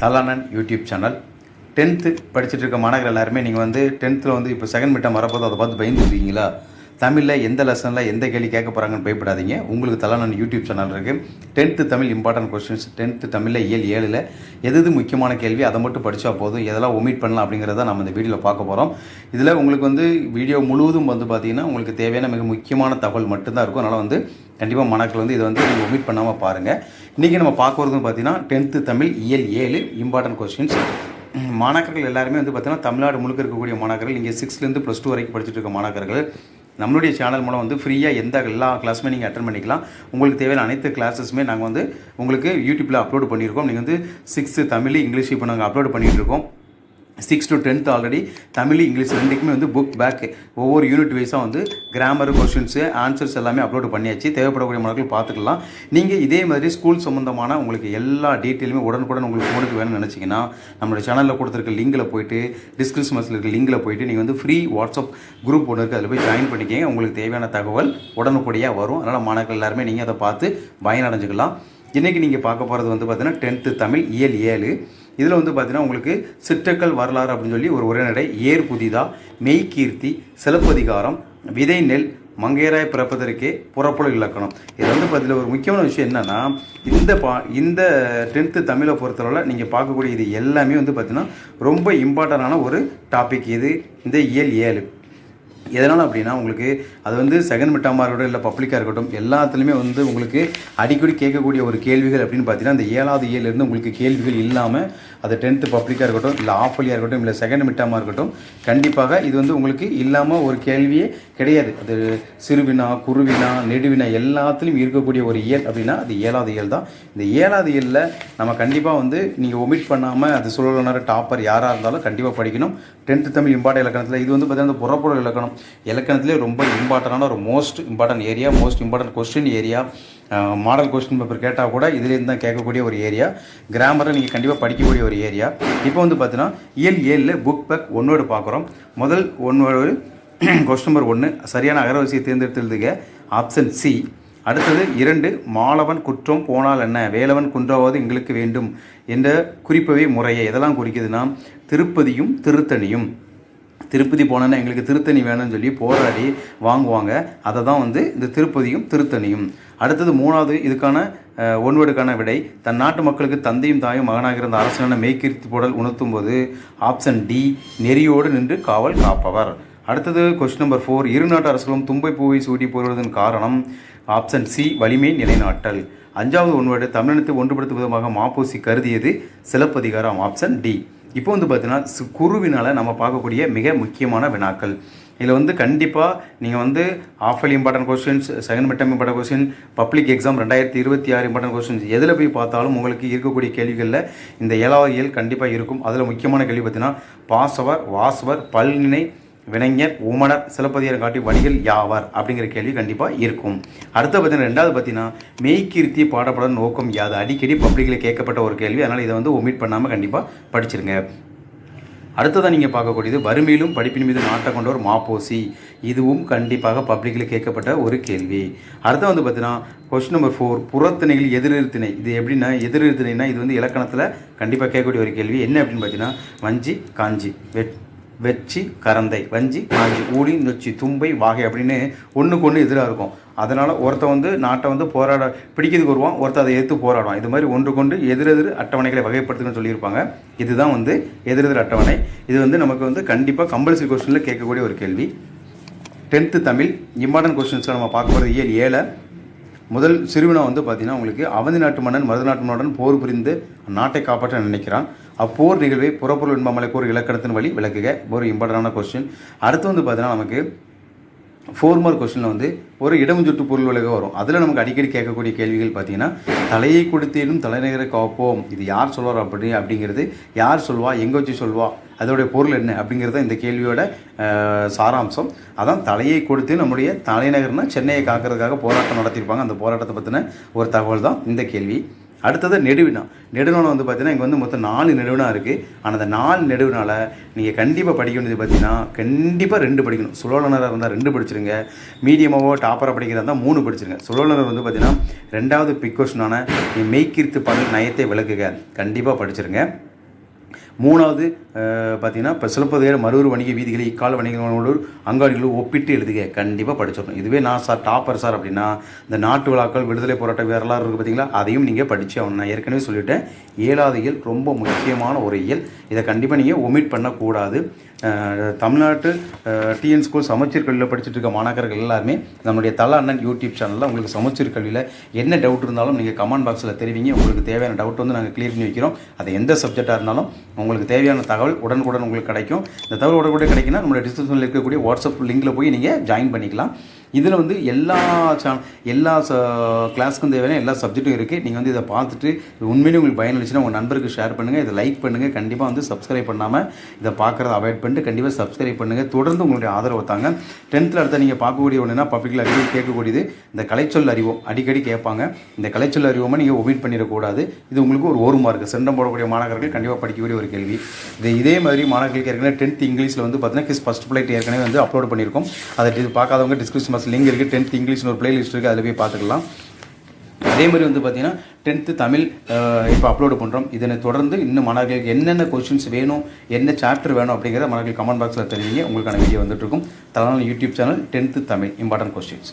தலானன் YouTube channel. Tenth படிச்சுட்டு இருக்க மாணவர்கள் எல்லாருமே நீங்கள் வந்து டென்த்தில் வந்து இப்போ செகண்ட் மிட்டம் வரப்போது அதை பார்த்து பயந்துருக்கீங்களா? தமிழில் எந்த லெசனில் எந்த கேள்வி கேட்க போகிறாங்கன்னு பயப்படாதீங்க. உங்களுக்கு தலானன் யூடியூப் சேனல் இருக்குது tenth Tamil important questions tenth தமிழில் இயல் ஏழில் எது எது முக்கியமான கேள்வி அதை மட்டும் படித்தா போதும். எதெல்லாம் ஒமிட் பண்ணலாம் அப்படிங்கிறத நம்ம இந்த வீடியோவில் பார்க்க போகிறோம் இதில் உங்களுக்கு வந்து வீடியோ முழுவதும் வந்து பார்த்தீங்கன்னா உங்களுக்கு தேவையான மிக முக்கியமான தகவல் மட்டும்தான் இருக்கும். அதனால் வந்து கண்டிப்பாக மாணாக்கள் வந்து இதை வந்து நீங்கள் ஒமிட் பண்ணாமல் பாருங்கள் இன்றைக்கி நம்ம பார்க்க பார்த்தீங்கன்னா டென்த்து தமிழ் இயல் ஏழு இம்பார்ட்டன்ட் கொஸ்டின்ஸ் மாணாக்கர்கள் எல்லாருமே வந்து பார்த்தீங்கன்னா தமிழ்நாடு முழுக்க இருக்கக்கூடிய மாணாக்கர்கள் இங்கே சிக்ஸ்த்லேருந்து ப்ளஸ் டூ வரைக்கும் படிச்சுட்டு இருக்க மாணாக்கர்கள். நம்மளுடைய சேனல் மூலம் வந்து ஃப்ரீயாக எந்த எல்லா கிளாஸுமே நீங்கள் அட்டன் பண்ணிக்கலாம். உங்களுக்கு தேவையான அனைத்து கிளாஸஸுமே நாங்கள் வந்து உங்களுக்கு யூடியூப்பில் அப்லோட் பண்ணியிருக்கோம். நீங்கள் வந்து சிக்ஸ்த்து தமிழ் இங்கிலீஷ் இப்போ நாங்கள் அப்லோட் பண்ணிகிட்டு இருக்கோம். Six to tenth already Tamil English ரெண்டுக்குமே வந்து புக் பேக் ஒவ்வொரு யூனிட் வைஸாக வந்து கிராமர் கொஷின்ஸு ஆன்சர்ஸ் எல்லாமே அப்லோட் பண்ணியாச்சு. தேவைப்படக்கூடிய மாணவர்கள் பார்த்துக்கலாம். நீங்கள் இதே மாதிரி ஸ்கூல் சம்மந்தமான உங்களுக்கு எல்லா டீட்டெயிலுமே உடனுக்குடன் உங்களுக்கு ஃபோனுக்கு வேணும்னு நினச்சிங்கன்னா நம்மளோட சேனலில் கொடுத்துருக்க லிங்கில் போயிட்டு டிஸ்கிரிப்ஷன் இருக்க லிங்கில் போயிட்டு நீங்கள் வந்து ஃப்ரீ வாட்ஸ்அப் குரூப் ஒன்று இருக்குது அதில் போய் ஜாயின் பண்ணிக்கங்க. உங்களுக்கு தேவையான தகவல் உடனுக்குடியாக வரும். அதனால் மாணவர்கள் எல்லாருமே நீங்கள் அதை பார்த்து பயனடைஞ்சுக்கலாம். இன்றைக்கி நீங்கள் பார்க்க போகிறது வந்து பார்த்தீங்கன்னா டென்த்து தமிழ் இயல் ஏழு. இதில் வந்து பார்த்தீங்கன்னா உங்களுக்கு சிற்றக்கல் வரலாறு அப்படின்னு சொல்லி ஒரு உரைநடை ஏர் புதிதா மெய்கீர்த்தி சிலப்பதிகாரம் விதை நெல் மங்கையராய் பிறப்பதற்கே புறப்பொருள் இலக்கணம். இது வந்து பார்த்தீங்கன்னா ஒரு முக்கியமான விஷயம் என்னென்னா இந்த பா இந்த டென்த்து தமிழை பொறுத்தளவில் நீங்கள் பார்க்கக்கூடிய இது எல்லாமே வந்து பார்த்தீங்கன்னா ரொம்ப இம்பார்ட்டண்டான ஒரு டாபிக் இது இந்த இயல் ஏழு. எதனால் அப்படின்னா உங்களுக்கு அது வந்து செகண்ட் மிட்டமாக இருக்கட்டும் இல்லை பப்ளிக்காக இருக்கட்டும் எல்லாத்துலேயுமே வந்து உங்களுக்கு அடிக்கடி கேட்கக்கூடிய ஒரு கேள்விகள் அப்படின்னு பார்த்தீங்கன்னா அந்த ஏழாவது இயர்லேருந்து உங்களுக்கு கேள்விகள் இல்லாமல் அது டென்த்து பப்ளிக்காக இருக்கட்டும் இல்லை ஆஃபலியாக இருக்கட்டும் இல்லை செகண்ட் மிட்டமாக இருக்கட்டும் கண்டிப்பாக இது வந்து உங்களுக்கு இல்லாமல் ஒரு கேள்வியே கிடையாது. அது சிறுவினா குருவினா நெடுவினா எல்லாத்துலேயும் இருக்கக்கூடிய ஒரு இயல் அப்படின்னா அது ஏழாவது இயல் தான். இந்த ஏழாவது இயலில் நம்ம கண்டிப்பாக வந்து நீங்கள் ஒமிட் பண்ணாமல் அது சொல்லணுன்ற டாப்பர் யாராக இருந்தாலும் கண்டிப்பாக படிக்கணும். டென்த்து தமிழ் இம்பார்ட்டன் இலக்கணத்தில் இது வந்து பார்த்தீங்கன்னா புறப்பொருள் இலக்கணம். இலக்கணத்திலே ரொம்ப இம்பார்ட்டண்டான ஒரு most important area most important question area model question paper கேட்டால் கூட இதுலேருந்து தான் கேட்கக்கூடிய ஒரு ஏரியா கிராமரை நீங்கள் கண்டிப்பாக படிக்கக்கூடிய ஒரு ஏரியா இப்போ வந்து பார்த்தீங்கன்னா இயல் ஏழில் புக் பேக் ஒன்னோடு பார்க்குறோம். முதல் ஒன்னோடு கொஸ்டின் நம்பர் ஒன்று சரியான அகரவரிசையை தேர்ந்தெடுத்துங்க ஆப்ஷன் சி அடுத்தது இரண்டு மாலவன் குற்றம் போனால் என்ன? வேலவன் குன்றாவது எங்களுக்கு வேண்டும் என்ற குறிப்பவே முறையை. எதெல்லாம் குறிக்குதுன்னா திருப்பதியும் திருத்தணியும். திருப்பதி போனோன்னா எங்களுக்கு திருத்தணி வேணும்னு சொல்லி போராடி வாங்குவாங்க. அதை தான் வந்து இந்த திருப்பதியும் திருத்தணியும். அடுத்தது மூணாவது இதுக்கான ஒன்வேடுக்கான விடை. தன் நாட்டு மக்களுக்கு தந்தையும் தாயும் மகனாக இருந்த அரசனான மெய்கீர்த்தி போடல் உணர்த்தும் போது ஆப்ஷன் டி நெறியோடு நின்று காவல் காப்பவர். அடுத்தது கொஸ்டின் நம்பர் ஃபோர் இரு நாட்டு அரசுகளும் தும்பை பூவை சூடி போடுவதன் காரணம் ஆப்ஷன் சி வலிமை நிலைநாட்டல். அஞ்சாவது ஒன்வேடு தமிழினத்தை ஒன்றுபடுத்தும் விதமாக மாப்போசி கருதியது சிலப்பதிகாரம் ஆப்ஷன் டி. இப்போ வந்து பார்த்தீங்கன்னா குருவினால் நம்ம பார்க்கக்கூடிய மிக முக்கியமான வினாக்கள். இதில் வந்து கண்டிப்பாக நீங்கள் வந்து awful important questions second midterm important question public exam ரெண்டாயிரத்தி இருபத்தி ஆறு இம்பார்ட்டன் கொஸ்டின்ஸ் எதில் போய் பார்த்தாலும் உங்களுக்கு இருக்கக்கூடிய கேள்விகளில் இந்த ஏழாவது இயல் கண்டிப்பாக இருக்கும். அதில் முக்கியமான கேள்வி பார்த்தீங்கன்னா பாசவர் வாசவர் பல்நினை வினைஞர் உமனர் சிலப்பதிகாரம் காட்டி வணிகள் யாவர் அப்படிங்கிற கேள்வி கண்டிப்பாக இருக்கும். அடுத்த பார்த்தீங்கன்னா ரெண்டாவது பார்த்தீங்கன்னா மெய்கீர்த்தி பாடப்பட நோக்கம் யாது? அடிக்கடி பப்ளிக்கில் கேட்கப்பட்ட ஒரு கேள்வி. அதனால் இதை வந்து ஒமிட் பண்ணாமல் கண்டிப்பாக படிச்சிருங்க. அடுத்ததாக நீங்கள் பார்க்கக்கூடியது வறுமையிலும் படிப்பின் மீது நாட்டை கொண்டவர் மாப்போசி. இதுவும் கண்டிப்பாக பப்ளிக்கில் கேட்கப்பட்ட ஒரு கேள்வி. அடுத்த வந்து பார்த்தீங்கன்னா கொஸ்டின் நம்பர் ஃபோர் புறத்திணைகள் எதிரெழுத்திணை இது எப்படின்னா எதிரெழுத்திணைனா இது வந்து இலக்கணத்தில் கண்டிப்பாக கேட்கக்கூடிய ஒரு கேள்வி. என்ன அப்படின்னு பார்த்தீங்கன்னா வஞ்சி காஞ்சி வெட் வெச்சி கரந்தை வஞ்சி காஞ்சி ஊடி நொச்சி தும்பை வாகை அப்படின்னு ஒன்றுக்கு ஒன்று எதிராக இருக்கும். அதனால் ஒருத்தன் வந்து நாட்டை வந்து போராட பிடிக்கிறதுக்கு வருவான் ஒருத்தர் அதை எதிர்த்து போராடுவான். இது மாதிரி ஒன்று கொண்டு எதிரெதிர் அட்டவணைகளை வகைப்படுத்துன்னு சொல்லியிருப்பாங்க. இதுதான் வந்து எதிரெதிர் அட்டவணை. இது வந்து நமக்கு வந்து கண்டிப்பாக கம்பல்சரி கொஸ்டினில் கேட்கக்கூடிய ஒரு கேள்வி. டென்த்து தமிழ் இம்பார்ட்டன்ட் கொஸ்டின்ஸில் நம்ம பார்க்க போகிறது இயல் ஏழை. முதல் சிறுவினா வந்து பார்த்திங்கன்னா உங்களுக்கு அவந்தி நாட்டு மன்னன் மருத நாட்டு மன்னனுடன் போர் புரிந்து நாட்டை காப்பாற்ற நினைக்கிறான். அப்போர் நிகழ்வை புறப்பொருள் என்பமலை ஒரு இலக்கணத்தின் வழி விளக்குக. ஒரு இம்பார்ட்டண்டான கொஸ்டின் அடுத்து வந்து பார்த்தீங்கன்னா நமக்கு ஃபோர் மார்க் கொஸ்டினில் வந்து ஒரு இடம் சுட்டு பொருள் விலக வரும். அதில் நமக்கு அடிக்கடி கேட்கக்கூடிய கேள்விகள் பார்த்தீங்கன்னா தலையை கொடுத்தேனும் தலைநகரை காப்போம். இது யார் சொல்வார் அப்படி அப்படிங்கிறது யார் சொல்வா எங்கே வச்சு சொல்வா அதோடைய பொருள் என்ன அப்படிங்கிறது இந்த கேள்வியோட சாராம்சம். அதான் தலையை கொடுத்து நம்முடைய தலைநகர்னா சென்னையை காக்கிறதுக்காக போராட்டம் நடத்தியிருப்பாங்க. அந்த போராட்டத்தை பற்றின ஒரு தகவல் தான் இந்த கேள்வி. அடுத்தது நெடுவினா. நெடுவினா வந்து பார்த்தீங்கன்னா இங்கே வந்து மொத்தம் நாலு நெடுவினா இருக்குது ஆனால் அந்த நாலு நெடுவினால் நீங்கள் கண்டிப்பாக படிக்க வேண்டியது பார்த்தீங்கன்னா கண்டிப்பாக ரெண்டு படிக்கணும். சுழலனராக இருந்தால் ரெண்டு படிச்சிருங்க. மீடியமாவோ டாப்பராக படிக்கிறதா இருந்தால் மூணு படிச்சிருங்க. சுழலனர் வந்து பார்த்தீங்கன்னா ரெண்டாவது பிக் கொஸ்டினான நீ மெய்கீர்த்து பாடல் நயத்தை விளக்குக. கண்டிப்பாக படிச்சிருங்க. மூணாவது பார்த்தீங்கன்னா இப்போ சிலப்பதிகார மறுவர் வணிக வீதிகளை இக்கால வணிகங்களோடு அங்காடிகளோடு ஒப்பிட்டு எழுதுக. கண்டிப்பாக படிச்சிடணும். இதுவே நான் சார் டாப்பர் சார் அப்படின்னா இந்த நாட்டு விழாக்கள் விடுதலை போராட்ட வரலாறு இருக்குது பார்த்தீங்களா அதையும் நீங்கள் படித்து ஆகணும் நான் ஏற்கனவே சொல்லிவிட்டேன் ஏழாவது இயல் ரொம்ப முக்கியமான ஒரு இயல். இதை கண்டிப்பாக நீங்கள் ஒமிட் பண்ணக்கூடாது. தமிழ்நாட்டு டிஎன் ஸ்கூல் சமச்சீர் கல்வியில் படிச்சுட்டு இருக்க மாணாக்கர்கள் எல்லாருமே நம்மளுடைய தல அண்ணன் யூடியூப் சேனலில் உங்களுக்கு சமச்சீர் கல்வியில் என்ன டவுட் இருந்தாலும் நீங்கள் கமெண்ட் பாக்ஸில் தெரிவிங்க. உங்களுக்கு தேவையான டவுட் வந்து நாங்கள் கிளியர் பண்ணி வைக்கிறோம். அது எந்த சப்ஜெக்டாக இருந்தாலும் உங்களுக்கு தேவையான தகவல் உடனுக்குடன் உங்களுக்கு கிடைக்கும். இந்த தகவல் உடனுக்குடன் கிடைக்குன்னா நம்மளுடைய டிஸ்கிரிப்ஷனில் இருக்கக்கூடிய வாட்ஸ்அப் லிங்கில் போய் நீங்கள் ஜாயின் பண்ணிக்கலாம். இதில் வந்து எல்லா சேனல் எல்லா கிளாஸ்க்கும் தேவையான எல்லா சப்ஜெக்ட்டும் இருக்குது நீங்கள் வந்து இதை பார்த்துட்டு உண்மையிலேயே உங்களுக்கு பயனளிச்சுன்னா உங்கள் நண்பருக்கு ஷேர் பண்ணுங்கள் இதை லைக் பண்ணுங்கள் கண்டிப்பாக வந்து சப்ஸ்கிரைப் பண்ணாமல் இதை பார்க்குறத அவாய்ட் பண்ணிட்டு கண்டிப்பாக சப்ஸ்கிரைப் பண்ணுங்கள் தொடர்ந்து உங்களுடைய ஆதரவு தாங்க. டென்த்தில் அடுத்த நீங்கள் பார்க்கக்கூடிய ஒன்றுனா பப்ளிக்கில் அறிவு கேட்கக்கூடியது இந்த கலைச்சொல் அறிவோம் அடிக்கடி கேட்பாங்க. இந்த கலைச்சொல் அறிவோமா நீங்கள் ஒமிட் பண்ணிடக்கூடாது. இது உங்களுக்கு ஒரு ஒரு மார்க் சென்டம் போடக்கூடிய மாணவர்கள் கண்டிப்பாக படிக்கக்கூடிய ஒரு கேள்வி. இது இதே மாதிரி மாணவர்களுக்கு ஏற்கனவே டென்த் இங்கிலீஷில் வந்து பார்த்தீங்கன்னா கிஸ் ஃபஸ்ட் பிளைட் ஏற்கனவே வந்து அப்லோட் பண்ணியிருக்கோம். அதை இது பார்க்காதவங்க டிஸ்கிரிப்ஷன் பாக்ஸ் லிங்க் இருக்குது டென்த் இங்கிலீஷ்னு ஒரு பிளேலிஸ்ட் இருக்குது அதில் போய் பார்த்துக்கலாம். அதே மாதிரி வந்து பார்த்தீங்கன்னா டென்த்து தமிழ் இப்போ அப்லோடு பண்ணுறோம் இதனை தொடர்ந்து இன்னும் மாணவர்களுக்கு என்னென்ன கொஸ்டின்ஸ் வேணும் என்ன சாப்டர் வேணும் அப்படிங்கிறத மாணவர்கள் கமெண்ட் பாக்ஸில் தெரிவிங்க. உங்களுக்கான வீடியோ வந்துட்டுருக்கும் தலைநாள் YouTube channel tenth Tamil important questions